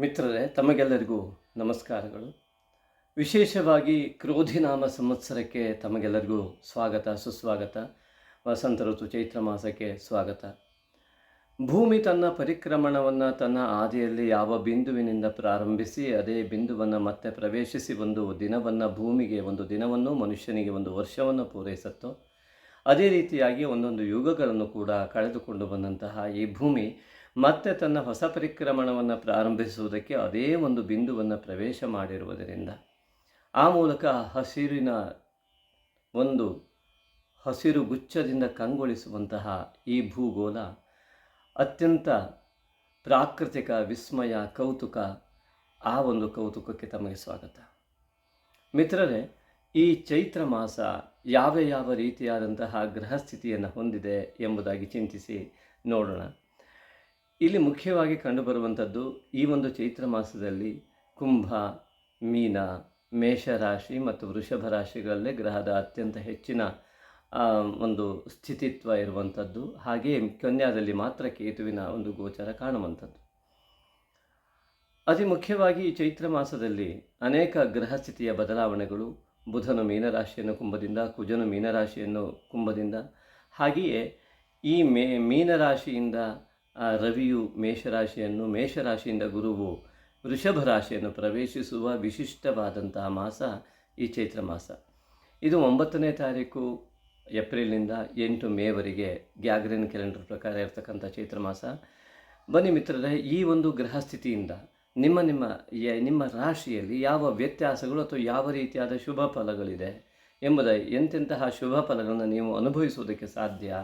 ಮಿತ್ರರೇ, ತಮಗೆಲ್ಲರಿಗೂ ನಮಸ್ಕಾರಗಳು. ವಿಶೇಷವಾಗಿ ಕ್ರೋಧಿನಾಮ ಸಂವತ್ಸರಕ್ಕೆ ತಮಗೆಲ್ಲರಿಗೂ ಸ್ವಾಗತ, ಸುಸ್ವಾಗತ. ವಸಂತ ಋತು, ಚೈತ್ರ ಮಾಸಕ್ಕೆ ಸ್ವಾಗತ. ಭೂಮಿ ತನ್ನ ಪರಿಕ್ರಮಣವನ್ನು ತನ್ನ ಆದಿಯಲ್ಲಿ ಯಾವ ಬಿಂದುವಿನಿಂದ ಪ್ರಾರಂಭಿಸಿ, ಅದೇ ಬಿಂದುವನ್ನು ಮತ್ತೆ ಪ್ರವೇಶಿಸಿ ಒಂದು ದಿನವನ್ನು, ಭೂಮಿಗೆ ಒಂದು ದಿನವನ್ನು, ಮನುಷ್ಯನಿಗೆ ಒಂದು ವರ್ಷವನ್ನು ಪೂರೈಸುತ್ತೋ, ಅದೇ ರೀತಿಯಾಗಿ ಒಂದೊಂದು ಯುಗಗಳನ್ನು ಕೂಡ ಕಳೆದುಕೊಂಡು ಬಂದಂತಹ ಈ ಭೂಮಿ ಮತ್ತೆ ತನ್ನ ಹೊಸ ಪರಿಕ್ರಮಣವನ್ನು ಪ್ರಾರಂಭಿಸುವುದಕ್ಕೆ ಅದೇ ಒಂದು ಬಿಂದುವನ್ನು ಪ್ರವೇಶ ಮಾಡಿರುವುದರಿಂದ ಆ ಮೂಲಕ ಹಸಿರಿನ ಒಂದು ಹಸಿರು ಗುಚ್ಛದಿಂದ ಕಂಗೊಳಿಸುವಂತಹ ಈ ಭೂಗೋಳ ಅತ್ಯಂತ ಪ್ರಾಕೃತಿಕ, ವಿಸ್ಮಯ, ಕೌತುಕ, ಆ ಒಂದು ಕೌತುಕಕ್ಕೆ ತಮಗೆ ಸ್ವಾಗತ. ಮಿತ್ರರೇ, ಈ ಚೈತ್ರ ಮಾಸ ಯಾವ ಯಾವ ರೀತಿಯಾದಂತಹ ಗ್ರಹಸ್ಥಿತಿಯನ್ನು ಹೊಂದಿದೆ ಎಂಬುದಾಗಿ ಚಿಂತಿಸಿ ನೋಡೋಣ. ಇಲ್ಲಿ ಮುಖ್ಯವಾಗಿ ಕಂಡುಬರುವಂಥದ್ದು ಈ ಒಂದು ಚೈತ್ರ ಮಾಸದಲ್ಲಿ ಕುಂಭ, ಮೀನ, ಮೇಷರಾಶಿ ಮತ್ತು ವೃಷಭ ರಾಶಿಗಳಲ್ಲೇ ಗ್ರಹದ ಅತ್ಯಂತ ಹೆಚ್ಚಿನ ಒಂದು ಸ್ಥಿತಿತ್ವ ಇರುವಂಥದ್ದು. ಹಾಗೆಯೇ ಕನ್ಯಾದಲ್ಲಿ ಮಾತ್ರ ಕೇತುವಿನ ಒಂದು ಗೋಚರ ಕಾಣುವಂಥದ್ದು. ಅತಿ ಮುಖ್ಯವಾಗಿ ಈ ಚೈತ್ರ ಮಾಸದಲ್ಲಿ ಅನೇಕ ಗ್ರಹ ಸ್ಥಿತಿಯ ಬದಲಾವಣೆಗಳು, ಬುಧನು ಮೀನರಾಶಿಯನ್ನು ಕುಂಭದಿಂದ, ಕುಜನು ಮೀನರಾಶಿಯನ್ನು ಕುಂಭದಿಂದ. ಹಾಗೆಯೇ ಈ ಮೇ, ಮೀನರಾಶಿಯಿಂದ ಆ, ರವಿಯು ಮೇಷರಾಶಿಯನ್ನು ಮೇಷರಾಶಿಯಿಂದ ಗುರುವು ವೃಷಭ ರಾಶಿಯನ್ನು ಪ್ರವೇಶಿಸುವ ವಿಶಿಷ್ಟವಾದಂತಹ ಮಾಸ ಈ ಚೈತ್ರ ಮಾಸ. ಇದು ಒಂಬತ್ತನೇ ತಾರೀಕು ಏಪ್ರಿಲ್ನಿಂದ ಎಂಟು ಮೇವರೆಗೆ ಗ್ಯಾಗ್ರಿನ್ ಕ್ಯಾಲೆಂಡರ್ ಪ್ರಕಾರ ಇರತಕ್ಕಂಥ ಚೈತ್ರ ಮಾಸ. ಬನ್ನಿ ಮಿತ್ರರೇ ಈ ಒಂದು ಗ್ರಹ ಸ್ಥಿತಿಯಿಂದ ನಿಮ್ಮ ನಿಮ್ಮ ನಿಮ್ಮ ರಾಶಿಯಲ್ಲಿ ಯಾವ ವ್ಯತ್ಯಾಸಗಳು ಅಥವಾ ಯಾವ ರೀತಿಯಾದ ಶುಭ ಫಲಗಳಿದೆ ಎಂಬುದ ಎಂತೆಂತಹ ಶುಭ ಫಲಗಳನ್ನು ನೀವು ಅನುಭವಿಸುವುದಕ್ಕೆ ಸಾಧ್ಯ?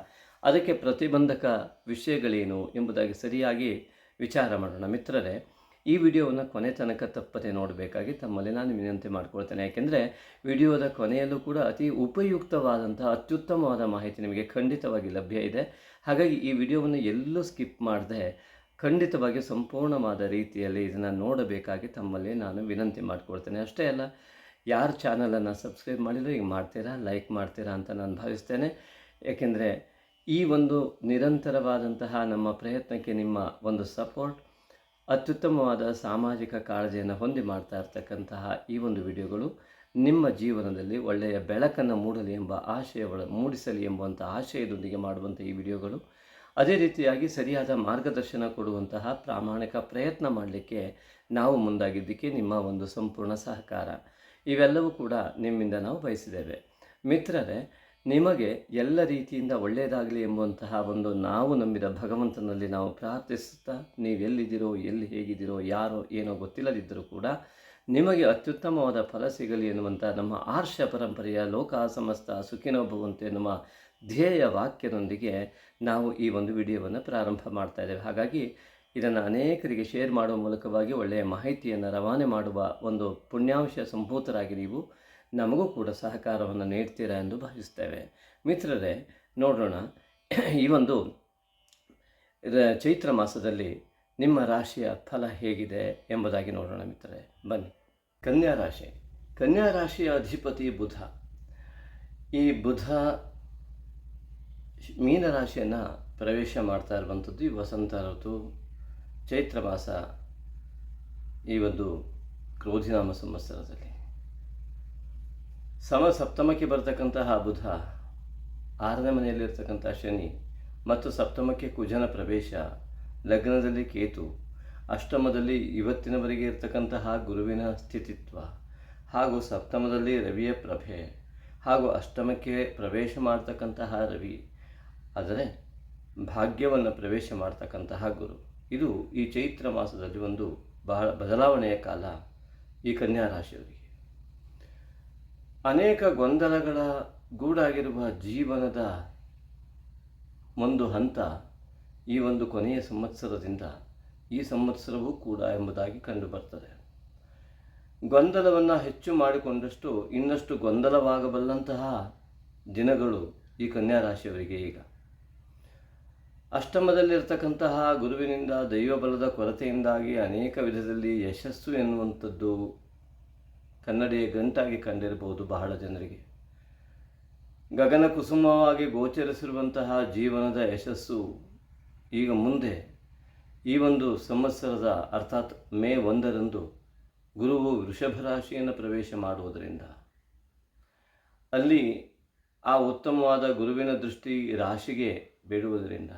ಅದಕ್ಕೆ ಪ್ರತಿಬಂಧಕ ವಿಷಯಗಳೇನು ಎಂಬುದಾಗಿ ಸರಿಯಾಗಿ ವಿಚಾರ ಮಾಡೋಣ. ಮಿತ್ರರೇ, ಈ ವಿಡಿಯೋವನ್ನು ಕೊನೆ ತನಕ ತಪ್ಪದೆ ನೋಡಬೇಕಾಗಿ ತಮ್ಮಲ್ಲಿ ನಾನು ವಿನಂತಿ ಮಾಡಿಕೊಳ್ತೇನೆ. ಯಾಕೆಂದರೆ, ವಿಡಿಯೋದ ಕೊನೆಯಲ್ಲೂ ಕೂಡ ಅತಿ ಉಪಯುಕ್ತವಾದಂತಹ ಅತ್ಯುತ್ತಮವಾದ ಮಾಹಿತಿ ನಿಮಗೆ ಖಂಡಿತವಾಗಿ ಲಭ್ಯ ಇದೆ. ಹಾಗಾಗಿ ಈ ವಿಡಿಯೋವನ್ನು ಎಲ್ಲೂ ಸ್ಕಿಪ್ ಮಾಡದೆ ಖಂಡಿತವಾಗಿ ಸಂಪೂರ್ಣವಾದ ರೀತಿಯಲ್ಲಿ ಇದನ್ನು ನೋಡಬೇಕಾಗಿ ತಮ್ಮಲ್ಲಿ ನಾನು ವಿನಂತಿ ಮಾಡಿಕೊಳ್ತೇನೆ. ಅಷ್ಟೇ ಅಲ್ಲ, ಯಾರು ಚಾನಲನ್ನು ಸಬ್ಸ್ಕ್ರೈಬ್ ಮಾಡಿದ್ರು ಈಗ ಮಾಡ್ತೀರಾ ಲೈಕ್ ಮಾಡ್ತೀರಾ ಅಂತ ನಾನು ಭಾವಿಸ್ತೇನೆ. ಏಕೆಂದರೆ ಈ ಒಂದು ನಿರಂತರವಾದಂತಹ ನಮ್ಮ ಪ್ರಯತ್ನಕ್ಕೆ ನಿಮ್ಮ ಒಂದು ಸಪೋರ್ಟ್, ಅತ್ಯುತ್ತಮವಾದ ಸಾಮಾಜಿಕ ಕಾಳಜಿಯನ್ನು ಹೊಂದಿ ಮಾಡ್ತಾ ಇರ್ತಕ್ಕಂತಹ ಈ ಒಂದು ವಿಡಿಯೋಗಳು ನಿಮ್ಮ ಜೀವನದಲ್ಲಿ ಒಳ್ಳೆಯ ಬೆಳಕನ್ನು ಮೂಡಲಿ ಎಂಬ ಆಶಯ ಮೂಡಿಸಲಿ ಎಂಬುವಂಥ ಆಶಯದೊಂದಿಗೆ ಮಾಡುವಂಥ ಈ ವಿಡಿಯೋಗಳು. ಅದೇ ರೀತಿಯಾಗಿ ಸರಿಯಾದ ಮಾರ್ಗದರ್ಶನ ಕೊಡುವಂತಹ ಪ್ರಾಮಾಣಿಕ ಪ್ರಯತ್ನ ಮಾಡಲಿಕ್ಕೆ ನಾವು ಮುಂದಾಗಿದ್ದಕ್ಕೆ ನಿಮ್ಮ ಒಂದು ಸಂಪೂರ್ಣ ಸಹಕಾರ. ಇವೆಲ್ಲವೂ ಕೂಡ ನಿಮ್ಮಿಂದ ನಾವು ಬಯಸಿದ್ದೇವೆ. ಮಿತ್ರರೇ ನಿಮಗೆ ಎಲ್ಲ ರೀತಿಯಿಂದ ಒಳ್ಳೆಯದಾಗಲಿ ಎಂಬಂತಹ ಒಂದು ನಾವು ನಂಬಿದ ಭಗವಂತನಲ್ಲಿ ನಾವು ಪ್ರಾರ್ಥಿಸುತ್ತಾ ನೀವು ಎಲ್ಲಿದ್ದೀರೋ, ಎಲ್ಲಿ ಹೇಗಿದ್ದೀರೋ, ಯಾರೋ, ಏನೋ ಗೊತ್ತಿಲ್ಲದಿದ್ದರೂ ಕೂಡ ನಿಮಗೆ ಅತ್ಯುತ್ತಮವಾದ ಫಲ ಸಿಗಲಿ ಎನ್ನುವಂಥ ನಮ್ಮ ಆರ್ಷ ಪರಂಪರೆಯ ಲೋಕ ಸಮಸ್ತ ಸುಖಿನೋ ನಮ್ಮ ಧ್ಯೇಯ ವಾಕ್ಯದೊಂದಿಗೆ ನಾವು ಈ ಒಂದು ವಿಡಿಯೋವನ್ನು ಪ್ರಾರಂಭ ಮಾಡ್ತಾ ಇದ್ದೇವೆ. ಹಾಗಾಗಿ ಇದನ್ನು ಅನೇಕರಿಗೆ ಶೇರ್ ಮಾಡುವ ಮೂಲಕವಾಗಿ ಒಳ್ಳೆಯ ಮಾಹಿತಿಯನ್ನು ರವಾನೆ ಮಾಡುವ ಒಂದು ಪುಣ್ಯಾಂಶ ಸಂಭೂತರಾಗಿ ನೀವು ನಮಗೂ ಕೂಡ ಸಹಕಾರವನ್ನು ನೀಡ್ತೀರಾ ಎಂದು ಭಾವಿಸ್ತೇವೆ. ಮಿತ್ರರೇ, ನೋಡೋಣ. ಈ ಒಂದು ಚೈತ್ರ ಮಾಸದಲ್ಲಿ ನಿಮ್ಮ ರಾಶಿಯ ಫಲ ಹೇಗಿದೆ ಎಂಬುದಾಗಿ ನೋಡೋಣ ಮಿತ್ರರೇ. ಬನ್ನಿ. ಕನ್ಯಾ ರಾಶಿ. ಕನ್ಯಾ ರಾಶಿಯ ಅಧಿಪತಿ ಬುಧ. ಈ ಬುಧ ಮೀನರಾಶಿಯನ್ನು ಪ್ರವೇಶ ಮಾಡ್ತಾ ಇರುವಂಥದ್ದು ಈ ವಸಂತ ಋತು. ಚೈತ್ರ ಮಾಸ ಈ ಒಂದು ಕ್ರೋಧಿನಾಮ ಸಂವತ್ಸರದಲ್ಲಿ. ಸಮ ಸಪ್ತಮಕ್ಕೆ ಬರ್ತಕ್ಕಂತಹ ಬುಧ, ಆರನೇ ಮನೆಯಲ್ಲಿರ್ತಕ್ಕಂಥ ಶನಿ ಮತ್ತು ಸಪ್ತಮಕ್ಕೆ ಕುಜನ ಪ್ರವೇಶ, ಲಗ್ನದಲ್ಲಿ ಕೇತು, ಅಷ್ಟಮದಲ್ಲಿ ಇವತ್ತಿನವರೆಗೆ ಇರ್ತಕ್ಕಂತಹ ಗುರುವಿನ ಸ್ಥಿತಿತ್ವ ಹಾಗೂ ಸಪ್ತಮದಲ್ಲಿ ರವಿಯ ಪ್ರಭೆ ಹಾಗೂ ಅಷ್ಟಮಕ್ಕೆ ಪ್ರವೇಶ ಮಾಡ್ತಕ್ಕಂತಹ ರವಿ, ಆದರೆ ಭಾಗ್ಯವನ್ನು ಪ್ರವೇಶ ಮಾಡ್ತಕ್ಕಂತಹ ಗುರು. ಇದು ಈ ಚೈತ್ರ ಮಾಸದಲ್ಲಿ ಒಂದು ಬಹಳ ಬದಲಾವಣೆಯ ಕಾಲ ಈ ಕನ್ಯಾ ರಾಶಿಯವರಿಗೆ ಅನೇಕ ಗೊಂದಲಗಳ ಗೂಡಾಗಿರುವ ಜೀವನದ ಒಂದು ಹಂತ ಈ ಒಂದು ಕೊನೆಯ ಸಂವತ್ಸರದಿಂದ ಈ ಸಂವತ್ಸರವೂ ಕೂಡ ಎಂಬುದಾಗಿ ಕಂಡುಬರ್ತದೆ. ಗೊಂದಲವನ್ನು ಹೆಚ್ಚು ಮಾಡಿಕೊಂಡಷ್ಟು ಇನ್ನಷ್ಟು ಗೊಂದಲವಾಗಬಲ್ಲಂತಹ ದಿನಗಳು ಈ ಕನ್ಯಾ ರಾಶಿಯವರಿಗೆ ಈಗ. ಅಷ್ಟಮದಲ್ಲಿರ್ತಕ್ಕಂತಹ ಗುರುವಿನಿಂದ ದೈವಬಲದ ಕೊರತೆಯಿಂದಾಗಿ ಅನೇಕ ವಿಧದಲ್ಲಿ ಯಶಸ್ಸು ಎನ್ನುವಂಥದ್ದು ಕನ್ನಡಿಯ ಗಂಟಾಗಿ ಕಂಡಿರಬಹುದು ಬಹಳ ಜನರಿಗೆ. ಗಗನ ಕುಸುಮವಾಗಿ ಗೋಚರಿಸಿರುವಂತಹ ಜೀವನದ ಯಶಸ್ಸು ಈಗ ಮುಂದೆ ಈ ಒಂದು ಸಂವತ್ಸರದ ಅರ್ಥಾತ್ ಮೇ ಒಂದರಂದು ಗುರುವು ವೃಷಭ ರಾಶಿಯನ್ನು ಪ್ರವೇಶ ಮಾಡುವುದರಿಂದ. ಅಲ್ಲಿ ಆ ಉತ್ತಮವಾದ ಗುರುವಿನ ದೃಷ್ಟಿ ರಾಶಿಗೆ ಬೀಳುವುದರಿಂದ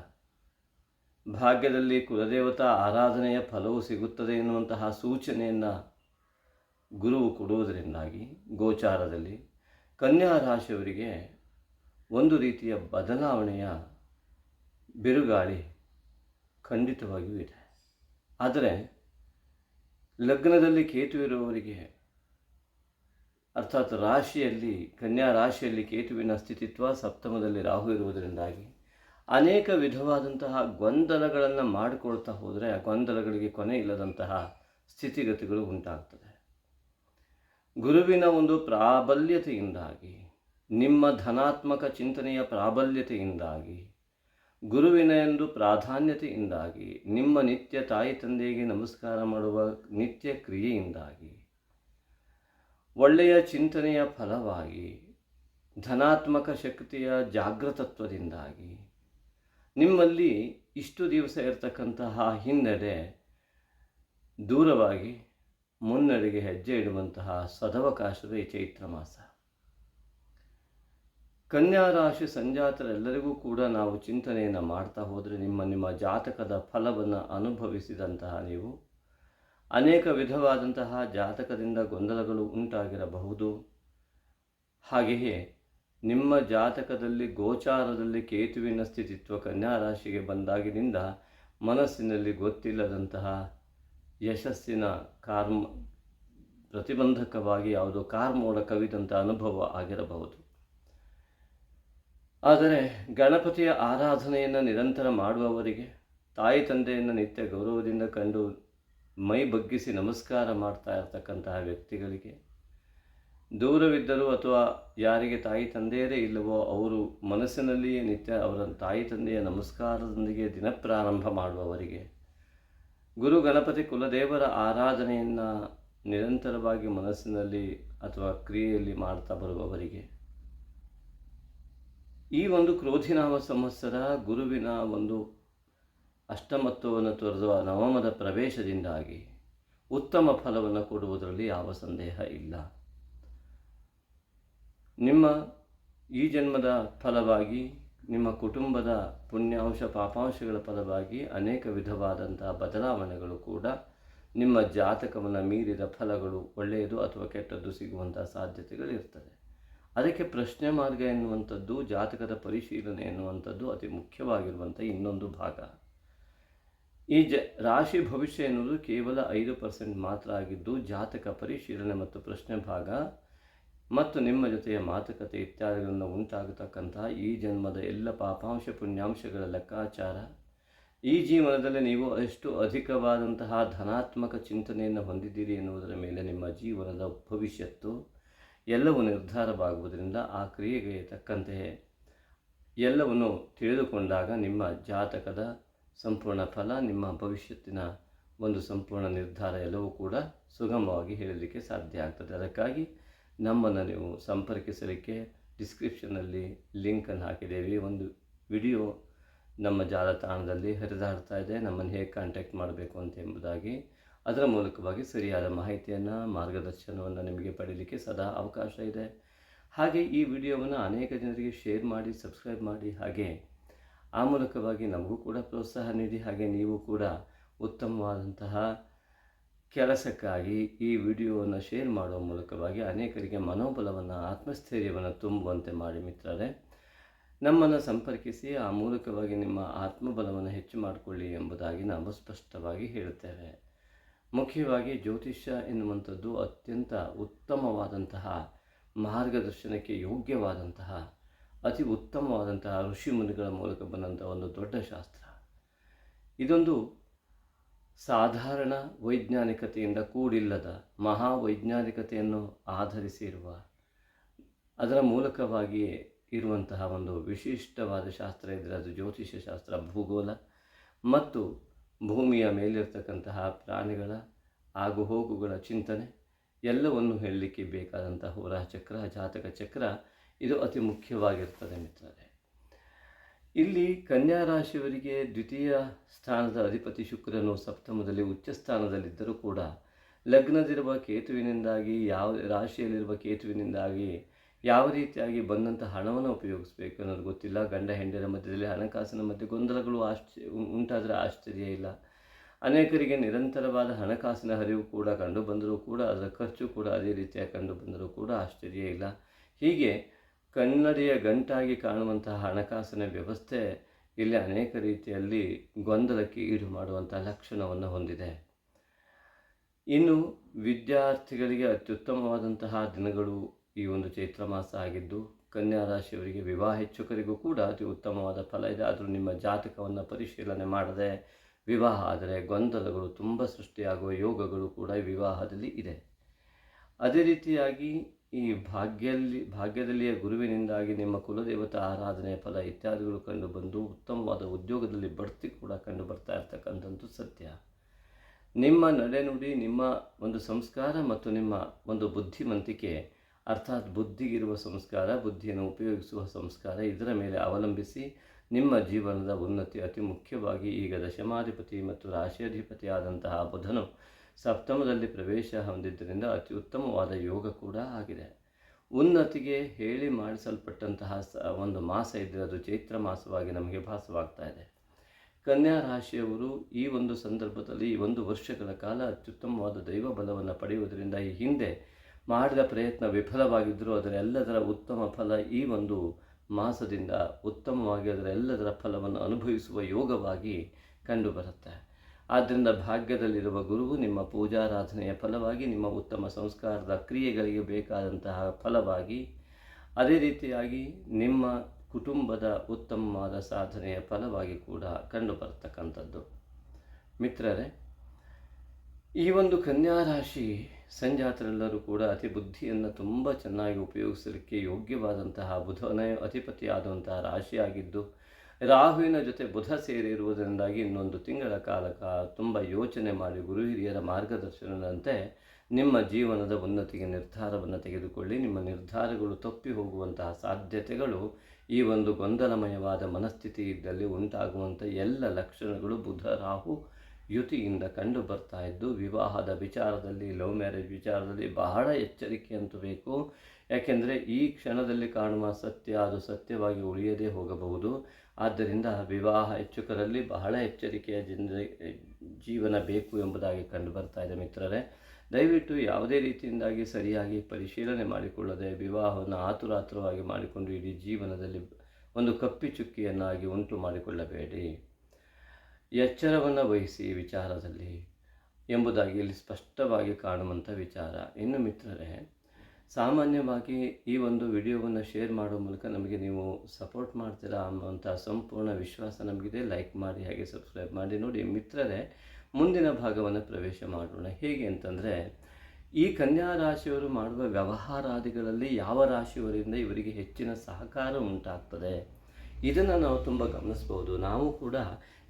ಭಾಗ್ಯದಲ್ಲಿ ಕುಲದೇವತಾ ಆರಾಧನೆಯ ಫಲವು ಸಿಗುತ್ತದೆ ಎನ್ನುವಂತಹ ಸೂಚನೆಯನ್ನು ಗುರುವು ಕೊಡುವುದರಿಂದಾಗಿ ಗೋಚಾರದಲ್ಲಿ ಕನ್ಯಾ ರಾಶಿಯವರಿಗೆ ಒಂದು ರೀತಿಯ ಬದಲಾವಣೆಯ ಬಿರುಗಾಳಿ ಖಂಡಿತವಾಗಿಯೂ ಇದೆ. ಆದರೆ ಲಗ್ನದಲ್ಲಿ ಕೇತು ಇರುವವರಿಗೆ, ಅರ್ಥಾತ್ ರಾಶಿಯಲ್ಲಿ, ಕನ್ಯಾ ರಾಶಿಯಲ್ಲಿ ಕೇತುವಿನ ಸ್ಥಿತಿತ್ವ ಸಪ್ತಮದಲ್ಲಿ ರಾಹು ಇರುವುದರಿಂದಾಗಿ ಅನೇಕ ವಿಧವಾದಂತಹ ಗೊಂದಲಗಳನ್ನು ಮಾಡಿಕೊಳ್ತಾ ಹೋದರೆ ಆ ಗೊಂದಲಗಳಿಗೆ ಕೊನೆ ಇಲ್ಲದಂತಹ ಸ್ಥಿತಿಗತಿಗಳು ಉಂಟಾಗ್ತದೆ. ಗುರುವಿನ ಒಂದು ಪ್ರಾಬಲ್ಯತೆಯಿಂದಾಗಿ, ನಿಮ್ಮ ಧನಾತ್ಮಕ ಚಿಂತನೆಯ ಪ್ರಾಬಲ್ಯತೆಯಿಂದಾಗಿ, ಗುರುವಿನ ಎಂದು ಪ್ರಾಧಾನ್ಯತೆಯಿಂದಾಗಿ, ನಿಮ್ಮ ನಿತ್ಯ ತಾಯಿ ತಂದೆಗೆ ನಮಸ್ಕಾರ ಮಾಡುವ ನಿತ್ಯ ಕ್ರಿಯೆಯಿಂದಾಗಿ, ಒಳ್ಳೆಯ ಚಿಂತನೆಯ ಫಲವಾಗಿ, ಧನಾತ್ಮಕ ಶಕ್ತಿಯ ಜಾಗೃತತ್ವದಿಂದಾಗಿ, ನಿಮ್ಮಲ್ಲಿ ಇಷ್ಟು ದಿವಸ ಇರತಕ್ಕಂತಹ ಹಿನ್ನಡೆ ದೂರವಾಗಿ ಮುನ್ನಡೆಗೆ ಹೆಜ್ಜೆ ಇಡುವಂತಹ ಸದವಕಾಶವೇ ಚೈತ್ರ ಮಾಸ. ಕನ್ಯಾ ರಾಶಿ ಸಂಜಾತರೆಲ್ಲರಿಗೂ ಕೂಡ ನಾವು ಚಿಂತನೆಯನ್ನು ಮಾಡ್ತಾ ಹೋದರೆ ನಿಮ್ಮ ನಿಮ್ಮ ಜಾತಕದ ಫಲವನ್ನು ಅನುಭವಿಸಿದಂತಹ ನೀವು ಅನೇಕ ವಿಧವಾದಂತಹ ಜಾತಕದಿಂದ ಗೊಂದಲಗಳು ಉಂಟಾಗಿರಬಹುದು. ಹಾಗೆಯೇ ನಿಮ್ಮ ಜಾತಕದಲ್ಲಿ ಗೋಚಾರದಲ್ಲಿ ಕೇತುವಿನ ಸ್ಥಿತಿತ್ವ ಕನ್ಯಾ ರಾಶಿಗೆ ಬಂದಾಗಿನಿಂದ ಮನಸ್ಸಿನಲ್ಲಿ ಗೊತ್ತಿಲ್ಲದಂತಹ ಯಶಸ್ಸಿನ ಕಾರ್ಮ, ಪ್ರತಿಬಂಧಕವಾಗಿ ಯಾವುದೋ ಕಾರ್ಮೋಡ ಕವಿದಂಥ ಅನುಭವ ಆಗಿರಬಹುದು. ಆದರೆ ಗಣಪತಿಯ ಆರಾಧನೆಯನ್ನು ನಿರಂತರ ಮಾಡುವವರಿಗೆ, ತಾಯಿ ತಂದೆಯನ್ನು ನಿತ್ಯ ಗೌರವದಿಂದ ಕಂಡು ಮೈ ಬಗ್ಗಿಸಿ ನಮಸ್ಕಾರ ಮಾಡ್ತಾ ಇರತಕ್ಕಂತಹ ವ್ಯಕ್ತಿಗಳಿಗೆ, ದೂರವಿದ್ದರೂ ಅಥವಾ ಯಾರಿಗೆ ತಾಯಿ ತಂದೆಯರೇ ಇಲ್ಲವೋ ಅವರು ಮನಸ್ಸಿನಲ್ಲಿಯೇ ನಿತ್ಯ ಅವರ ತಾಯಿ ತಂದೆಯ ನಮಸ್ಕಾರದೊಂದಿಗೆ ದಿನ ಪ್ರಾರಂಭ ಮಾಡುವವರಿಗೆ ಗುರು ಗಣಪತಿ ಕುಲದೇವರ ಆರಾಧನೆಯನ್ನು ನಿರಂತರವಾಗಿ ಮನಸ್ಸಿನಲ್ಲಿ ಅಥವಾ ಕ್ರಿಯೆಯಲ್ಲಿ ಮಾಡ್ತಾ ಬರುವವರಿಗೆ. ಈ ಒಂದು ಕ್ರೋಧಿನಾಮ ಸಂವತ್ಸರ ಗುರುವಿನ ಒಂದು ಅಷ್ಟಮತ್ವವನ್ನು ತೊರೆದು ನವಮದ ಪ್ರವೇಶದಿಂದಾಗಿ ಉತ್ತಮ ಫಲವನ್ನು ಕೊಡುವುದರಲ್ಲಿ ಯಾವ ಸಂದೇಹ ಇಲ್ಲ. ನಿಮ್ಮ ಈ ಜನ್ಮದ ಫಲವಾಗಿ ನಿಮ್ಮ ಕುಟುಂಬದ ಪುಣ್ಯಾಂಶ ಪಾಪಾಂಶಗಳ ಫಲವಾಗಿ ಅನೇಕ ವಿಧವಾದಂತಹ ಬದಲಾವಣೆಗಳು ಕೂಡ ನಿಮ್ಮ ಜಾತಕವನ್ನು ಮೀರಿದ ಫಲಗಳು ಒಳ್ಳೆಯದು ಅಥವಾ ಕೆಟ್ಟದ್ದು ಸಿಗುವಂಥ ಸಾಧ್ಯತೆಗಳಿರ್ತದೆ. ಅದಕ್ಕೆ ಪ್ರಶ್ನೆ ಮಾರ್ಗ ಎನ್ನುವಂಥದ್ದು, ಜಾತಕದ ಪರಿಶೀಲನೆ ಎನ್ನುವಂಥದ್ದು ಅತಿ ಮುಖ್ಯವಾಗಿರುವಂಥ ಇನ್ನೊಂದು ಭಾಗ. ಈ ಜ, ರಾಶಿ ಭವಿಷ್ಯ ಎನ್ನುವುದು ಕೇವಲ ಐದು ಪರ್ಸೆಂಟ್ ಮಾತ್ರ ಆಗಿದ್ದು ಜಾತಕ ಪರಿಶೀಲನೆ ಮತ್ತು ಪ್ರಶ್ನೆ ಭಾಗ ಮತ್ತು ನಿಮ್ಮ ಜೊತೆಯ ಮಾತುಕತೆ ಇತ್ಯಾದಿಗಳನ್ನು ಉಂಟಾಗತಕ್ಕಂತಹ ಈ ಜನ್ಮದ ಎಲ್ಲ ಪಾಪಾಂಶ ಪುಣ್ಯಾಂಶಗಳ ಲೆಕ್ಕಾಚಾರ. ಈ ಜೀವನದಲ್ಲಿ ನೀವು ಎಷ್ಟು ಅಧಿಕವಾದಂತಹ ಧನಾತ್ಮಕ ಚಿಂತನೆಯನ್ನು ಹೊಂದಿದ್ದೀರಿ ಎನ್ನುವುದರ ಮೇಲೆ ನಿಮ್ಮ ಜೀವನದ ಭವಿಷ್ಯತ್ತು ಎಲ್ಲವೂ ನಿರ್ಧಾರವಾಗುವುದರಿಂದ ಆ ಕ್ರಿಯೆಗೆ ತಕ್ಕಂತೆಯೇ ಎಲ್ಲವನ್ನು ತಿಳಿದುಕೊಂಡಾಗ ನಿಮ್ಮ ಜಾತಕದ ಸಂಪೂರ್ಣ ಫಲ, ನಿಮ್ಮ ಭವಿಷ್ಯತ್ತಿನ ಒಂದು ಸಂಪೂರ್ಣ ನಿರ್ಧಾರ ಎಲ್ಲವೂ ಕೂಡ ಸುಗಮವಾಗಿ ಹೇಳಲಿಕ್ಕೆ ಸಾಧ್ಯ ಆಗ್ತದೆ. ಅದಕ್ಕಾಗಿ ನಮ್ಮನ್ನು ನೀವು ಸಂಪರ್ಕಿಸಲಿಕ್ಕೆ ಡಿಸ್ಕ್ರಿಪ್ಷನಲ್ಲಿ ಲಿಂಕನ್ನು ಹಾಕಿದ್ದೇವೆ. ಒಂದು ವಿಡಿಯೋ ನಮ್ಮ ಜಾಲತಾಣದಲ್ಲಿ ಹರಿದಾಡ್ತಾ ಇದೆ. ನಮ್ಮನ್ನು ಹೇಗೆ ಕಾಂಟ್ಯಾಕ್ಟ್ ಮಾಡಬೇಕು ಅಂತ ಎಂಬುದಾಗಿ ಅದರ ಮೂಲಕವಾಗಿ ಸರಿಯಾದ ಮಾಹಿತಿಯನ್ನು, ಮಾರ್ಗದರ್ಶನವನ್ನು ನಿಮಗೆ ಪಡೀಲಿಕ್ಕೆ ಸದಾ ಅವಕಾಶ ಇದೆ. ಹಾಗೆ ಈ ವಿಡಿಯೋವನ್ನು ಅನೇಕ ಜನರಿಗೆ ಶೇರ್ ಮಾಡಿ, ಸಬ್ಸ್ಕ್ರೈಬ್ ಮಾಡಿ, ಹಾಗೆ ಆ ಮೂಲಕವಾಗಿ ನಮಗೂ ಕೂಡ ಪ್ರೋತ್ಸಾಹ ನೀಡಿ, ಹಾಗೆ ನೀವು ಕೂಡ ಉತ್ತಮವಾದಂತಹ ಕೆಲಸಕ್ಕಾಗಿ ಈ ವಿಡಿಯೋವನ್ನು ಶೇರ್ ಮಾಡುವ ಮೂಲಕವಾಗಿ ಅನೇಕರಿಗೆ ಮನೋಬಲವನ್ನು, ಆತ್ಮಸ್ಥೈರ್ಯವನ್ನು ತುಂಬುವಂತೆ ಮಾಡಿ ಮಿತ್ರರೇ. ನಮ್ಮನ್ನು ಸಂಪರ್ಕಿಸಿ, ಆ ಮೂಲಕವಾಗಿ ನಿಮ್ಮ ಆತ್ಮಬಲವನ್ನು ಹೆಚ್ಚು ಮಾಡಿಕೊಳ್ಳಿ ಎಂಬುದಾಗಿ ನಾವು ಸ್ಪಷ್ಟವಾಗಿ ಹೇಳುತ್ತೇವೆ. ಮುಖ್ಯವಾಗಿ ಜ್ಯೋತಿಷ್ಯ ಎನ್ನುವಂಥದ್ದು ಅತ್ಯಂತ ಉತ್ತಮವಾದಂತಹ, ಮಾರ್ಗದರ್ಶನಕ್ಕೆ ಯೋಗ್ಯವಾದಂತಹ, ಅತಿ ಉತ್ತಮವಾದಂತಹ ಋಷಿ ಮುನಿಗಳ ಮೂಲಕ ಬಂದಂಥ ಒಂದು ದೊಡ್ಡ ಶಾಸ್ತ್ರ. ಇದೊಂದು ಸಾಧಾರಣ ವೈಜ್ಞಾನಿಕತೆಯಿಂದ ಕೂಡಿಲ್ಲದ ಮಹಾವೈಜ್ಞಾನಿಕತೆಯನ್ನು ಆಧರಿಸಿರುವ ಅದರ ಮೂಲಕವಾಗಿಯೇ ಇರುವಂತಹ ಒಂದು ವಿಶಿಷ್ಟವಾದ ಶಾಸ್ತ್ರ ಇದ್ದರೆ ಅದು ಜ್ಯೋತಿಷ್ಯ ಶಾಸ್ತ್ರ, ಭೂಗೋಳ ಮತ್ತು ಭೂಮಿಯ ಮೇಲಿರ್ತಕ್ಕಂತಹ ಪ್ರಾಣಿಗಳ ಆಗು ಹೋಗುಗಳ ಚಿಂತನೆ ಎಲ್ಲವನ್ನು ಹೇಳಲಿಕ್ಕೆ ಬೇಕಾದಂತಹ ಹೋರಾ ಚಕ್ರ, ಜಾತಕ ಚಕ್ರ ಇದು ಅತಿ ಮುಖ್ಯವಾಗಿರ್ತದೆ ಮಿತ್ರರೇ. ಇಲ್ಲಿ ಕನ್ಯಾ ರಾಶಿಯವರಿಗೆ ದ್ವಿತೀಯ ಸ್ಥಾನದ ಅಧಿಪತಿ ಶುಕ್ರನು ಸಪ್ತಮದಲ್ಲಿ ಉಚ್ಚ ಸ್ಥಾನದಲ್ಲಿದ್ದರೂ ಕೂಡ ಲಗ್ನದಿರುವ ಕೇತುವಿನಿಂದಾಗಿ ಯಾವ ರಾಶಿಯಲ್ಲಿರುವ ಕೇತುವಿನಿಂದಾಗಿ ಯಾವ ರೀತಿಯಾಗಿ ಬಂದಂಥ ಹಣವನ್ನು ಉಪಯೋಗಿಸಬೇಕು ಅನ್ನೋದು ಗೊತ್ತಿಲ್ಲ. ಗಂಡ ಹೆಂಡರ ಮಧ್ಯದಲ್ಲಿ ಹಣಕಾಸಿನ ಮಧ್ಯೆ ಗೊಂದಲಗಳು ಆಶ್ಚರ್ಯ ಉಂಟಾದರೆ ಆಶ್ಚರ್ಯ ಇಲ್ಲ. ಅನೇಕರಿಗೆ ನಿರಂತರವಾದ ಹಣಕಾಸಿನ ಹರಿವು ಕೂಡ ಕಂಡು ಬಂದರೂ ಕೂಡ, ಅದರ ಖರ್ಚು ಕೂಡ ಅದೇ ರೀತಿಯಾಗಿ ಕಂಡು ಬಂದರೂ ಕೂಡ ಆಶ್ಚರ್ಯ ಇಲ್ಲ. ಹೀಗೆ ಕನ್ನಡಿಯ ಗಂಟಾಗಿ ಕಾಣುವಂತಹ ಹಣಕಾಸಿನ ವ್ಯವಸ್ಥೆ ಇಲ್ಲಿ ಅನೇಕ ರೀತಿಯಲ್ಲಿ ಗೊಂದಲಕ್ಕೆ ಈಡು ಮಾಡುವಂಥ ಲಕ್ಷಣವನ್ನು ಹೊಂದಿದೆ. ಇನ್ನು ವಿದ್ಯಾರ್ಥಿಗಳಿಗೆ ಅತ್ಯುತ್ತಮವಾದಂತಹ ದಿನಗಳು ಈ ಒಂದು ಚೈತ್ರ ಮಾಸ ಆಗಿದ್ದು, ಕನ್ಯಾ ರಾಶಿಯವರಿಗೆ ವಿವಾಹ ಹೆಚ್ಚುಕರಿಗೂ ಕೂಡ ಅತಿ ಉತ್ತಮವಾದ ಫಲ ಇದೆ. ಆದರೂ ನಿಮ್ಮ ಜಾತಕವನ್ನು ಪರಿಶೀಲನೆ ಮಾಡದೆ ವಿವಾಹ ಆದರೆ ಗೊಂದಲಗಳು ತುಂಬ ಸೃಷ್ಟಿಯಾಗುವ ಯೋಗಗಳು ಕೂಡ ವಿವಾಹದಲ್ಲಿ ಇದೆ. ಅದೇ ರೀತಿಯಾಗಿ ಈ ಭಾಗ್ಯಲ್ಲಿ, ಭಾಗ್ಯದಲ್ಲಿಯ ಗುರುವಿನಿಂದಾಗಿ ನಿಮ್ಮ ಕುಲದೇವತಾ ಆರಾಧನೆ ಫಲ ಇತ್ಯಾದಿಗಳು ಕಂಡು ಬಂದು ಉತ್ತಮವಾದ ಉದ್ಯೋಗದಲ್ಲಿ ಬಡ್ತಿ ಕೂಡ ಕಂಡು ಬರ್ತಾ ಇರ್ತಕ್ಕಂಥದ್ದು ಸತ್ಯ. ನಿಮ್ಮ ನಡೆನುಡಿ, ನಿಮ್ಮ ಒಂದು ಸಂಸ್ಕಾರ ಮತ್ತು ನಿಮ್ಮ ಒಂದು ಬುದ್ಧಿವಂತಿಕೆ ಅರ್ಥಾತ್ ಬುದ್ಧಿಗಿರುವ ಸಂಸ್ಕಾರ, ಬುದ್ಧಿಯನ್ನು ಉಪಯೋಗಿಸುವ ಸಂಸ್ಕಾರ ಇದರ ಮೇಲೆ ಅವಲಂಬಿಸಿ ನಿಮ್ಮ ಜೀವನದ ಉನ್ನತಿ ಅತಿ ಮುಖ್ಯವಾಗಿ ಈಗ ದಶಮಾಧಿಪತಿ ಮತ್ತು ರಾಶಿಯಾಧಿಪತಿ ಬುಧನು ಸಪ್ತಮದಲ್ಲಿ ಪ್ರವೇಶ ಹೊಂದಿದ್ದರಿಂದ ಅತಿ ಉತ್ತಮವಾದ ಯೋಗ ಕೂಡ ಆಗಿದೆ. ಉನ್ನತಿಗೆ ಹೇಳಿ ಮಾಡಿಸಲ್ಪಟ್ಟಂತಹ ಸ, ಒಂದು ಮಾಸ ಇದ್ದರೆ ಅದು ಚೈತ್ರ ಮಾಸವಾಗಿ ನಮಗೆ ಭಾಸವಾಗ್ತಾ ಇದೆ. ಕನ್ಯಾ ರಾಶಿಯವರು ಈ ಒಂದು ಸಂದರ್ಭದಲ್ಲಿ ಈ ಒಂದು ವರ್ಷಗಳ ಕಾಲ ಅತ್ಯುತ್ತಮವಾದ ದೈವ ಬಲವನ್ನು ಪಡೆಯುವುದರಿಂದ ಈ ಹಿಂದೆ ಮಾಡಿದ ಪ್ರಯತ್ನ ವಿಫಲವಾಗಿದ್ದರೂ ಅದರೆಲ್ಲದರ ಉತ್ತಮ ಫಲ ಈ ಒಂದು ಮಾಸದಿಂದ ಉತ್ತಮವಾಗಿ ಅದರ ಎಲ್ಲದರ ಫಲವನ್ನು ಅನುಭವಿಸುವ ಯೋಗವಾಗಿ ಕಂಡುಬರುತ್ತೆ. ಆದ್ದರಿಂದ ಭಾಗ್ಯದಲ್ಲಿರುವ ಗುರುವು ನಿಮ್ಮ ಪೂಜಾರಾಧನೆಯ ಫಲವಾಗಿ ನಿಮ್ಮ ಉತ್ತಮ ಸಂಸ್ಕಾರದ ಕ್ರಿಯೆಗಳಿಗೆ ಬೇಕಾದಂತಹ ಫಲವಾಗಿ, ಅದೇ ರೀತಿಯಾಗಿ ನಿಮ್ಮ ಕುಟುಂಬದ ಉತ್ತಮವಾದ ಸಾಧನೆಯ ಫಲವಾಗಿ ಕೂಡ ಕಂಡುಬರ್ತಕ್ಕಂಥದ್ದು. ಮಿತ್ರರೇ, ಈ ಒಂದು ಕನ್ಯಾ ರಾಶಿ ಸಂಜಾತರೆಲ್ಲರೂ ಕೂಡ ಅತಿ ಬುದ್ಧಿಯನ್ನು ತುಂಬ ಚೆನ್ನಾಗಿ ಉಪಯೋಗಿಸಲಿಕ್ಕೆ ಯೋಗ್ಯವಾದಂತಹ ಬುಧನೇ ಅಧಿಪತಿಯಾದಂತಹ ರಾಶಿಯಾಗಿದ್ದು ರಾಹುವಿನ ಜೊತೆ ಬುಧ ಸೇರಿರುವುದರಿಂದಾಗಿ ಇನ್ನೊಂದು ತಿಂಗಳ ಕಾಲಕ ತುಂಬ ಯೋಚನೆ ಮಾಡಿ ಗುರು ಹಿರಿಯರ ಮಾರ್ಗದರ್ಶನದಂತೆ ನಿಮ್ಮ ಜೀವನದ ಉನ್ನತಿಗೆ ನಿರ್ಧಾರವನ್ನು ತೆಗೆದುಕೊಳ್ಳಿ. ನಿಮ್ಮ ನಿರ್ಧಾರಗಳು ತಪ್ಪಿ ಹೋಗುವಂತಹ ಸಾಧ್ಯತೆಗಳು ಈ ಒಂದು ಗೊಂದಲಮಯವಾದ ಮನಸ್ಥಿತಿ ಇದ್ದಲ್ಲಿ ಉಂಟಾಗುವಂಥ ಎಲ್ಲ ಲಕ್ಷಣಗಳು ಬುಧ, ರಾಹು ಯುತಿಯಿಂದ ಕಂಡು ಬರ್ತಾ ಇದ್ದು, ವಿವಾಹದ ವಿಚಾರದಲ್ಲಿ, ಲವ್ ಮ್ಯಾರೇಜ್ ವಿಚಾರದಲ್ಲಿ ಬಹಳ ಎಚ್ಚರಿಕೆ ಅಂತೂ ಬೇಕು. ಯಾಕೆಂದರೆ ಈ ಕ್ಷಣದಲ್ಲಿ ಕಾಣುವ ಸತ್ಯ ಅದು ಸತ್ಯವಾಗಿ ಉಳಿಯದೇ ಹೋಗಬಹುದು. ಆದ್ದರಿಂದ ವಿವಾಹ ಹೆಚ್ಚುಕರಲ್ಲಿ ಬಹಳ ಎಚ್ಚರಿಕೆಯ ಜೀವನ ಬೇಕು ಎಂಬುದಾಗಿ ಕಂಡು ಬರ್ತಾ ಇದೆ ಮಿತ್ರರೇ. ದಯವಿಟ್ಟು ಯಾವುದೇ ರೀತಿಯಿಂದಾಗಿ ಸರಿಯಾಗಿ ಪರಿಶೀಲನೆ ಮಾಡಿಕೊಳ್ಳದೆ ವಿವಾಹವನ್ನು ಆತುರಾತುರವಾಗಿ ಮಾಡಿಕೊಂಡು ಇಡೀ ಜೀವನದಲ್ಲಿ ಒಂದು ಕಪ್ಪಿ ಚುಕ್ಕಿಯನ್ನಾಗಿ ಉಂಟು ಮಾಡಿಕೊಳ್ಳಬೇಡಿ. ಎಚ್ಚರವನ್ನು ವಹಿಸಿ ವಿಚಾರದಲ್ಲಿ ಎಂಬುದಾಗಿ ಇಲ್ಲಿ ಸ್ಪಷ್ಟವಾಗಿ ಕಾಣುವಂಥ ವಿಚಾರ. ಇನ್ನು ಮಿತ್ರರೇ ಸಾಮಾನ್ಯವಾಗಿ ಈ ಒಂದು ವಿಡಿಯೋವನ್ನು ಶೇರ್ ಮಾಡೋ ಮೂಲಕ ನಮಗೆ ನೀವು ಸಪೋರ್ಟ್ ಮಾಡ್ತೀರಾ ಅನ್ನುವಂಥ ಸಂಪೂರ್ಣ ವಿಶ್ವಾಸ ನಮಗಿದೆ. ಲೈಕ್ ಮಾಡಿ, ಹಾಗೆ ಸಬ್ಸ್ಕ್ರೈಬ್ ಮಾಡಿ. ನೋಡಿ ಮಿತ್ರರೇ, ಮುಂದಿನ ಭಾಗವನ್ನು ಪ್ರವೇಶ ಮಾಡೋಣ. ಹೇಗೆ ಅಂತಂದರೆ, ಈ ಕನ್ಯಾ ರಾಶಿಯವರು ಮಾಡುವ ವ್ಯವಹಾರಾದಿಗಳಲ್ಲಿ ಯಾವ ರಾಶಿಯವರಿಂದ ಇವರಿಗೆ ಹೆಚ್ಚಿನ ಸಹಕಾರ ಉಂಟಾಗ್ತದೆ? ಇದನ್ನು ನಾವು ತುಂಬ ಗಮನಿಸ್ಬೋದು. ನಾವು ಕೂಡ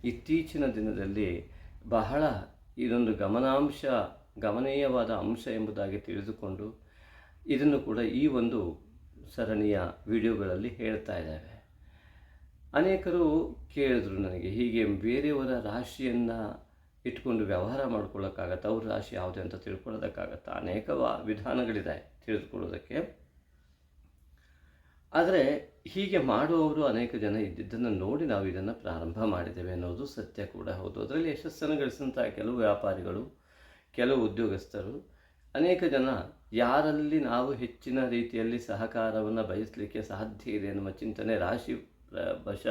ಇತ್ತೀಚಿನ ದಿನದಲ್ಲಿ ಬಹಳ ಇದೊಂದು ಗಮನಾಂಶ, ಗಮನೀಯವಾದ ಅಂಶ ಎಂಬುದಾಗಿ ತಿಳಿದುಕೊಂಡು ಇದನ್ನು ಕೂಡ ಈ ಒಂದು ಸರಣಿಯ ವಿಡಿಯೋಗಳಲ್ಲಿ ಹೇಳ್ತಾ ಇದ್ದಾವೆ. ಅನೇಕರು ಕೇಳಿದ್ರು ನನಗೆ, ಹೀಗೆ ಬೇರೆಯವರ ರಾಶಿಯನ್ನು ಇಟ್ಕೊಂಡು ವ್ಯವಹಾರ ಮಾಡ್ಕೊಳ್ಳೋಕ್ಕಾಗತ್ತೆ? ಅವ್ರ ರಾಶಿ ಯಾವುದೇ ಅಂತ ತಿಳ್ಕೊಳ್ಳೋದಕ್ಕಾಗತ್ತಾ? ಅನೇಕ ವಿಧಾನಗಳಿದೆ ತಿಳಿದುಕೊಳ್ಳೋದಕ್ಕೆ. ಆದರೆ ಹೀಗೆ ಮಾಡುವವರು ಅನೇಕ ಜನ ಇದ್ದಿದ್ದನ್ನು ನೋಡಿ ನಾವು ಇದನ್ನು ಪ್ರಾರಂಭ ಮಾಡಿದ್ದೇವೆ ಅನ್ನೋದು ಸತ್ಯ ಕೂಡ ಹೌದು. ಅದರಲ್ಲಿ ಯಶಸ್ಸನ್ನು ಗಳಿಸಿದಂಥ ಕೆಲವು ವ್ಯಾಪಾರಿಗಳು, ಕೆಲವು ಉದ್ಯೋಗಸ್ಥರು ಅನೇಕ ಜನ ಯಾರಲ್ಲಿ ನಾವು ಹೆಚ್ಚಿನ ರೀತಿಯಲ್ಲಿ ಸಹಕಾರವನ್ನು ಬಯಸಲಿಕ್ಕೆ ಸಾಧ್ಯ ಇದೆ ಎನ್ನುವ ಚಿಂತನೆ ರಾಶಿ ವಶ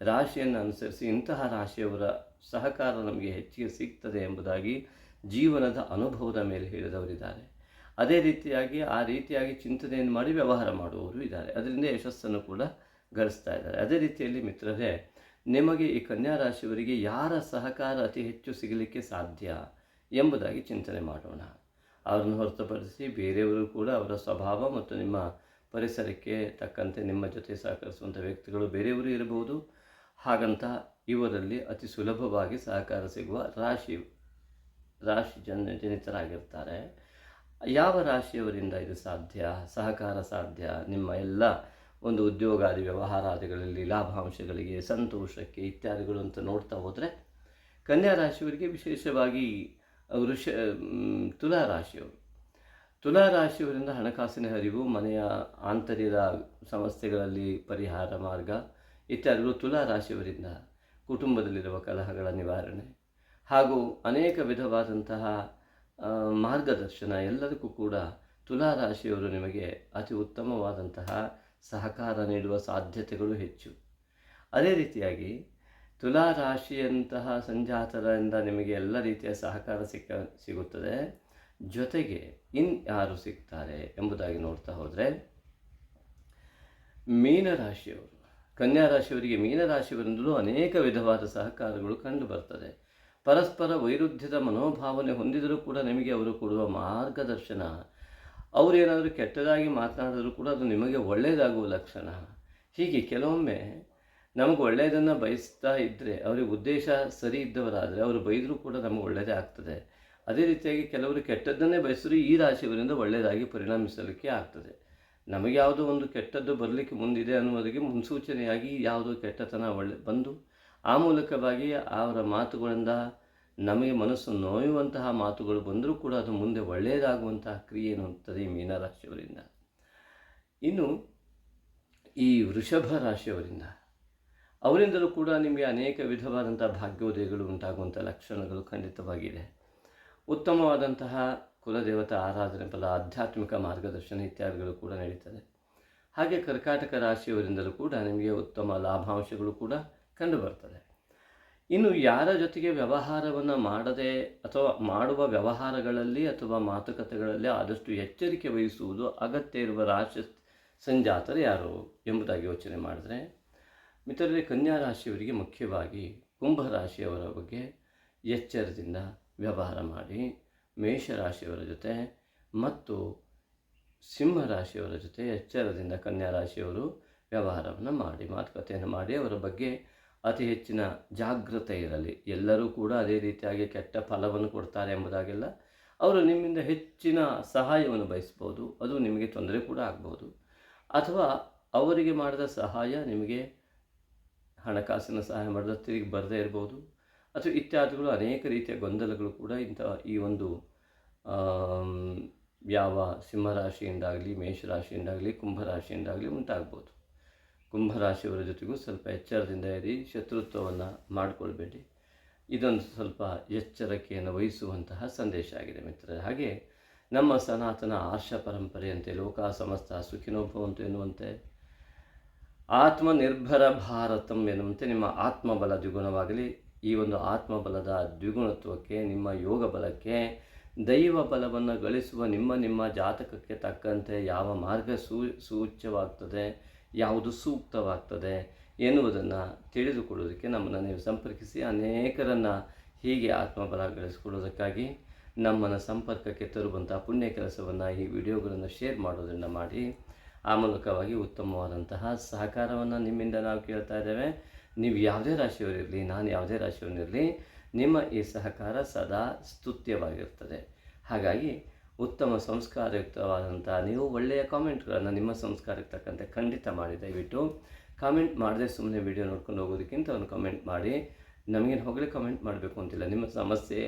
ರಾಶಿಯನ್ನು ಅನುಸರಿಸಿ ಇಂತಹ ರಾಶಿಯವರ ಸಹಕಾರ ನಮಗೆ ಹೆಚ್ಚಿಗೆ ಸಿಗ್ತದೆ ಎಂಬುದಾಗಿ ಜೀವನದ ಅನುಭವದ ಮೇಲೆ ಹೇಳಿದವರಿದ್ದಾರೆ. ಅದೇ ರೀತಿಯಾಗಿ ಆ ರೀತಿಯಾಗಿ ಚಿಂತನೆಯನ್ನು ಮಾಡಿ ವ್ಯವಹಾರ ಮಾಡುವವರು ಇದ್ದಾರೆ. ಅದರಿಂದ ಯಶಸ್ಸನ್ನು ಕೂಡ ಗಳಿಸ್ತಾ ಇದ್ದಾರೆ. ಅದೇ ರೀತಿಯಲ್ಲಿ ಮಿತ್ರರೇ, ನಿಮಗೆ ಈ ಕನ್ಯಾ ರಾಶಿಯವರಿಗೆ ಯಾರ ಸಹಕಾರ ಅತಿ ಹೆಚ್ಚು ಸಿಗಲಿಕ್ಕೆ ಸಾಧ್ಯ ಎಂಬುದಾಗಿ ಚಿಂತನೆ ಮಾಡೋಣ. ಅವರನ್ನು ಹೊರತುಪಡಿಸಿ ಬೇರೆಯವರು ಕೂಡ ಅವರ ಸ್ವಭಾವ ಮತ್ತು ನಿಮ್ಮ ಪರಿಸರಕ್ಕೆ ತಕ್ಕಂತೆ ನಿಮ್ಮ ಜೊತೆ ಸಹಕರಿಸುವಂಥ ವ್ಯಕ್ತಿಗಳು ಬೇರೆಯವರು ಇರಬಹುದು. ಹಾಗಂತ ಇವರಲ್ಲಿ ಅತಿ ಸುಲಭವಾಗಿ ಸಹಕಾರ ಸಿಗುವ ರಾಶಿ ರಾಶಿ ಜನ, ಜನಿತರಾಗಿರ್ತಾರೆ. ಯಾವ ರಾಶಿಯವರಿಂದ ಇದು ಸಾಧ್ಯ? ಸಹಕಾರ ಸಾಧ್ಯ? ನಿಮ್ಮ ಎಲ್ಲ ಒಂದು ಉದ್ಯೋಗಾದಿ ವ್ಯವಹಾರಾದಿಗಳಲ್ಲಿ ಲಾಭಾಂಶಗಳಿಗೆ, ಸಂತೋಷಕ್ಕೆ ಇತ್ಯಾದಿಗಳು ಅಂತ ನೋಡ್ತಾ ಹೋದರೆ, ಕನ್ಯಾ ರಾಶಿಯವರಿಗೆ ವಿಶೇಷವಾಗಿ ವೃಷ ತುಲಾ ರಾಶಿಯವರು. ತುಲಾ ರಾಶಿಯವರಿಂದ ಹಣಕಾಸಿನ ಹರಿವು, ಮನೆಯ ಆಂತರ್ಯದ ಸಮಸ್ಯೆಗಳಲ್ಲಿ ಪರಿಹಾರ ಮಾರ್ಗ, ಇತ್ಯಾದಿಗಳು ತುಲಾ ರಾಶಿಯವರಿಂದ ಕುಟುಂಬದಲ್ಲಿರುವ ಕಲಹಗಳ ನಿವಾರಣೆ ಹಾಗೂ ಅನೇಕ ವಿಧವಾದಂತಹ ಮಾರ್ಗದರ್ಶನ ಎಲ್ಲದಕ್ಕೂ ಕೂಡ ತುಲಾ ರಾಶಿಯವರು ನಿಮಗೆ ಅತಿ ಉತ್ತಮವಾದಂತಹ ಸಹಕಾರ ನೀಡುವ ಸಾಧ್ಯತೆಗಳು ಹೆಚ್ಚು. ಅದೇ ರೀತಿಯಾಗಿ ತುಲಾ ರಾಶಿಯಂತಹ ಸಂಜಾತರಿಂದ ನಿಮಗೆ ಎಲ್ಲ ರೀತಿಯ ಸಹಕಾರ ಸಿಕ್ಕ, ಸಿಗುತ್ತದೆ. ಜೊತೆಗೆ ಇನ್ ಯಾರು ಸಿಗ್ತಾರೆ ಎಂಬುದಾಗಿ ನೋಡ್ತಾ ಹೋದರೆ, ಮೀನರಾಶಿಯವರು. ಕನ್ಯಾ ರಾಶಿಯವರಿಗೆ ಮೀನರಾಶಿಯವರಿಂದಲೂ ಅನೇಕ ವಿಧವಾದ ಸಹಕಾರಗಳು ಕಂಡು ಬರ್ತದೆ. ಪರಸ್ಪರ ವೈರುಧ್ಯದ ಮನೋಭಾವನೆ ಹೊಂದಿದರೂ ಕೂಡ ನಿಮಗೆ ಅವರು ಕೊಡುವ ಮಾರ್ಗದರ್ಶನ ಅವರೇನಾದರೂ ಕೆಟ್ಟದಾಗಿ ಮಾತನಾಡಿದರೂ ಕೂಡ ಅದು ನಿಮಗೆ ಒಳ್ಳೆಯದಾಗುವ ಲಕ್ಷಣ. ಹೀಗೆ ಕೆಲವೊಮ್ಮೆ ನಮಗೆ ಒಳ್ಳೆಯದನ್ನು ಬಯಸ್ತಾ ಇದ್ದರೆ ಅವ್ರಿಗೆ ಉದ್ದೇಶ ಸರಿ ಇದ್ದವರಾದರೆ ಅವರು ಬೈದರೂ ಕೂಡ ನಮಗೆ ಒಳ್ಳೆಯದೇ ಆಗ್ತದೆ. ಅದೇ ರೀತಿಯಾಗಿ ಕೆಲವರು ಕೆಟ್ಟದ್ದನ್ನೇ ಬಯಸಿದ್ರು ಈ ರಾಶಿಯವರಿಂದ ಒಳ್ಳೆಯದಾಗಿ ಪರಿಣಮಿಸಲಿಕ್ಕೆ ಆಗ್ತದೆ. ನಮಗೆ ಯಾವುದೋ ಒಂದು ಕೆಟ್ಟದ್ದು ಬರಲಿಕ್ಕೆ ಮುಂದಿದೆ ಅನ್ನುವುದಕ್ಕೆ ಮುನ್ಸೂಚನೆಯಾಗಿ ಯಾವುದೋ ಕೆಟ್ಟತನ ಒಳ್ಳೆ, ಬಂದು ಆ ಮೂಲಕವಾಗಿ ಅವರ ಮಾತುಗಳಿಂದ ನಮಗೆ ಮನಸ್ಸು ನೋಯುವಂತಹ ಮಾತುಗಳು ಬಂದರೂ ಕೂಡ ಅದು ಮುಂದೆ ಒಳ್ಳೆಯದಾಗುವಂತಹ ಕ್ರಿಯೆ ಅನ್ನುವಂಥದ್ದು ಈ ಮೀನರಾಶಿಯವರಿಂದ. ಇನ್ನು ಈ ವೃಷಭ ರಾಶಿಯವರಿಂದ ಅವರಿಂದಲೂ ಕೂಡ ನಿಮಗೆ ಅನೇಕ ವಿಧವಾದಂಥ ಭಾಗ್ಯೋದಯಗಳು ಉಂಟಾಗುವಂಥ ಲಕ್ಷಣಗಳು ಖಂಡಿತವಾಗಿದೆ ಉತ್ತಮವಾದಂತಹ ಕುಲದೇವತಾ ಆರಾಧನೆ ಫಲ, ಆಧ್ಯಾತ್ಮಿಕ ಮಾರ್ಗದರ್ಶನ ಇತ್ಯಾದಿಗಳು ಕೂಡ ನಡೀತದೆ. ಹಾಗೆ ಕರ್ಕಾಟಕ ರಾಶಿಯವರಿಂದಲೂ ಕೂಡ ನಿಮಗೆ ಉತ್ತಮ ಲಾಭಾಂಶಗಳು ಕೂಡ ಕಂಡುಬರ್ತದೆ. ಇನ್ನು ಯಾರ ಜೊತೆಗೆ ವ್ಯವಹಾರವನ್ನು ಮಾಡದೆ ಅಥವಾ ಮಾಡುವ ವ್ಯವಹಾರಗಳಲ್ಲಿ ಅಥವಾ ಮಾತುಕತೆಗಳಲ್ಲಿ ಆದಷ್ಟು ಎಚ್ಚರಿಕೆ ವಹಿಸುವುದು ಅಗತ್ಯ ಇರುವ ರಾಶಿ ಸಂಜಾತರು ಯಾರು ಎಂಬುದಾಗಿ ಯೋಚನೆ ಮಾಡಿದ್ರೆ ಮಿತ್ರರೇ ಕನ್ಯಾ ರಾಶಿಯವರಿಗೆ ಮುಖ್ಯವಾಗಿ ಕುಂಭರಾಶಿಯವರ ಬಗ್ಗೆ ಎಚ್ಚರದಿಂದ ವ್ಯವಹಾರ ಮಾಡಿ ಮೇಷರಾಶಿಯವರ ಜೊತೆ ಮತ್ತು ಸಿಂಹರಾಶಿಯವರ ಜೊತೆ ಎಚ್ಚರದಿಂದ ಕನ್ಯಾ ರಾಶಿಯವರು ವ್ಯವಹಾರವನ್ನು ಮಾಡಿ, ಮಾತುಕತೆಯನ್ನು ಮಾಡಿ, ಅವರ ಬಗ್ಗೆ ಅತಿ ಹೆಚ್ಚಿನ ಜಾಗ್ರತೆ ಇರಲಿ. ಎಲ್ಲರೂ ಕೂಡ ಅದೇ ರೀತಿಯಾಗಿ ಕೆಟ್ಟ ಫಲವನ್ನು ಕೊಡ್ತಾರೆ ಎಂಬುದಾಗಿಲ್ಲ ಅವರು ನಿಮ್ಮಿಂದ ಹೆಚ್ಚಿನ ಸಹಾಯವನ್ನು ಬಯಸ್ಬೋದು. ಅದು ನಿಮಗೆ ತೊಂದರೆ ಕೂಡ ಆಗ್ಬೋದು. ಅಥವಾ ಅವರಿಗೆ ಮಾಡಿದ ಸಹಾಯ ನಿಮಗೆ ಹಣಕಾಸಿನ ಸಹಾಯ ಮಾಡಿದ, ತಿರುಗಿ ಬರದೇ ಇರ್ಬೋದು. ಅಥವಾ ಇತ್ಯಾದಿಗಳು ಅನೇಕ ರೀತಿಯ ಗೊಂದಲಗಳು ಕೂಡ ಇಂಥ ಈ ಒಂದು ಯಾವ ಸಿಂಹರಾಶಿಯಿಂದಾಗಲಿ, ಮೇಷರಾಶಿಯಿಂದಾಗಲಿ, ಕುಂಭರಾಶಿಯಿಂದಾಗಲಿ ಉಂಟಾಗ್ಬೋದು. ಕುಂಭರಾಶಿಯವರ ಜೊತೆಗೂ ಸ್ವಲ್ಪ ಎಚ್ಚರದಿಂದ ಇರಿ, ಶತ್ರುತ್ವವನ್ನು ಮಾಡಿಕೊಳ್ಬೇಡಿ. ಇದೊಂದು ಸ್ವಲ್ಪ ಎಚ್ಚರಿಕೆಯನ್ನು ವಹಿಸುವಂತಹ ಸಂದೇಶ ಆಗಿದೆ ಮಿತ್ರರೇ. ಹಾಗೆ ನಮ್ಮ ಸನಾತನ ಆರ್ಷ ಪರಂಪರೆಯಂತೆ ಲೋಕ ಸಮಸ್ತ ಸುಖಿನೋಭವಂತು ಎನ್ನುವಂತೆ ಆತ್ಮನಿರ್ಭರ ಭಾರತಂ ಎನ್ನುವಂತೆ ನಿಮ್ಮ ಆತ್ಮಬಲ ದ್ವಿಗುಣವಾಗಲಿ, ಈ ಒಂದು ಆತ್ಮಬಲದ ದ್ವಿಗುಣತ್ವಕ್ಕೆ, ನಿಮ್ಮ ಯೋಗ ಬಲಕ್ಕೆ, ದೈವ ಬಲವನ್ನು ಗಳಿಸುವ ನಿಮ್ಮ ನಿಮ್ಮ ಜಾತಕಕ್ಕೆ ತಕ್ಕಂತೆ ಯಾವ ಮಾರ್ಗ ಸೂ, ಸೂಚ್ಯವಾಗ್ತದೆ, ಯಾವುದು ಸೂಕ್ತವಾಗ್ತದೆ ಎನ್ನುವುದನ್ನು ತಿಳಿದುಕೊಳ್ಳೋದಕ್ಕೆ ನಮ್ಮನ್ನು ನೀವು ಸಂಪರ್ಕಿಸಿ, ಅನೇಕರನ್ನು ಹೀಗೆ ಆತ್ಮಬಲ ಗಳಿಸಿಕೊಳ್ಳೋದಕ್ಕಾಗಿ ನಮ್ಮನ್ನು ಸಂಪರ್ಕಕ್ಕೆ ತರುವಂಥ ಪುಣ್ಯ ಕೆಲಸವನ್ನು ಈ ವಿಡಿಯೋಗಳನ್ನು ಶೇರ್ ಮಾಡೋದನ್ನು ಮಾಡಿ. ಆ ಮೂಲಕವಾಗಿ ಉತ್ತಮವಾದಂತಹ ಸಹಕಾರವನ್ನು ನಿಮ್ಮಿಂದ ನಾವು ಕೇಳ್ತಾ ಇದ್ದೇವೆ. ನೀವು ಯಾವುದೇ ರಾಶಿಯವರಿರಲಿ ನಾನು ಯಾವುದೇ ರಾಶಿಯವನಿರಲಿ ನಿಮ್ಮ ಈ ಸಹಕಾರ ಸದಾ ಸ್ತುತ್ಯವಾಗಿರ್ತದೆ. ಹಾಗಾಗಿ ಉತ್ತಮ ಸಂಸ್ಕಾರಯುಕ್ತವಾದಂಥ ನೀವು ಒಳ್ಳೆಯ ಕಾಮೆಂಟ್ಗಳನ್ನು ನಿಮ್ಮ ಸಂಸ್ಕಾರಕ್ಕೆ ತಕ್ಕಂತೆ ಖಂಡಿತ ಮಾಡಿ, ದಯವಿಟ್ಟು ಕಾಮೆಂಟ್ ಮಾಡದೆ ಸುಮ್ಮನೆ ವಿಡಿಯೋ ನೋಡ್ಕೊಂಡು ಹೋಗೋದಕ್ಕಿಂತ ಒಂದು ಕಮೆಂಟ್ ಮಾಡಿ. ನಮಗೇನು ಹೋಗಲಿ ಕಮೆಂಟ್ ಮಾಡಬೇಕು ಅಂತಿಲ್ಲ. ನಿಮ್ಮ ಸಮಸ್ಯೆ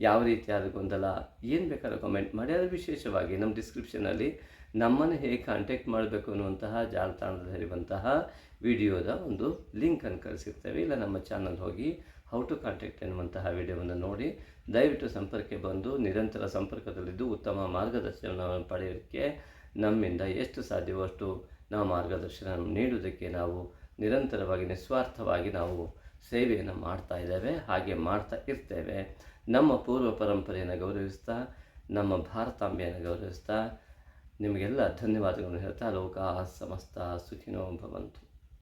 ಯಾವ ರೀತಿಯಾದ ಗೊಂದಲ, ಏನು ಬೇಕಾದ್ರೂ ಕಮೆಂಟ್ ಮಾಡಿ. ಅದು ವಿಶೇಷವಾಗಿ ನಮ್ಮ ಡಿಸ್ಕ್ರಿಪ್ಷನಲ್ಲಿ ನಮ್ಮನ್ನು ಹೇಗೆ ಕಾಂಟ್ಯಾಕ್ಟ್ ಮಾಡಬೇಕು ಅನ್ನುವಂತಹ ಜಾಲತಾಣದಲ್ಲಿರುವಂತಹ ವಿಡಿಯೋದ ಒಂದು ಲಿಂಕನ್ನು ಕಳಿಸಿರ್ತೇವೆ. ಇಲ್ಲ, ನಮ್ಮ ಚಾನಲ್ ಹೋಗಿ ಹೌ ಟು ಕಾಂಟ್ಯಾಕ್ಟ್ ಎನ್ನುವಂತಹ ವಿಡಿಯೋವನ್ನು ನೋಡಿ. ದಯವಿಟ್ಟು ಸಂಪರ್ಕಕ್ಕೆ ಬಂದು ನಿರಂತರ ಸಂಪರ್ಕದಲ್ಲಿದ್ದು ಉತ್ತಮ ಮಾರ್ಗದರ್ಶನವನ್ನು ಪಡೆಯೋದಕ್ಕೆ ನಮ್ಮಿಂದ ಎಷ್ಟು ಸಾಧ್ಯವೋ ಅಷ್ಟು ನಾವು ಮಾರ್ಗದರ್ಶನ ನೀಡುವುದಕ್ಕೆ ನಾವು ನಿರಂತರವಾಗಿ, ನಿಸ್ವಾರ್ಥವಾಗಿ ನಾವು ಸೇವೆಯನ್ನು ಮಾಡ್ತಾ ಇದ್ದೇವೆ. ಹಾಗೆ ಮಾಡ್ತಾ ಇರ್ತೇವೆ. ನಮ್ಮ ಪೂರ್ವ ಪರಂಪರೆಯನ್ನು ಗೌರವಿಸ್ತಾ ನಮ್ಮ ಭಾರತಾಂಬೆಯನ್ನು ಗೌರವಿಸ್ತಾ ನಿಮಗೆಲ್ಲ ಧನ್ಯವಾದಗಳನ್ನು ಹೇಳ್ತಾ ಲೋಕ ಸಮಸ್ತ ಸುಖಿನೋ ಭವಂತು.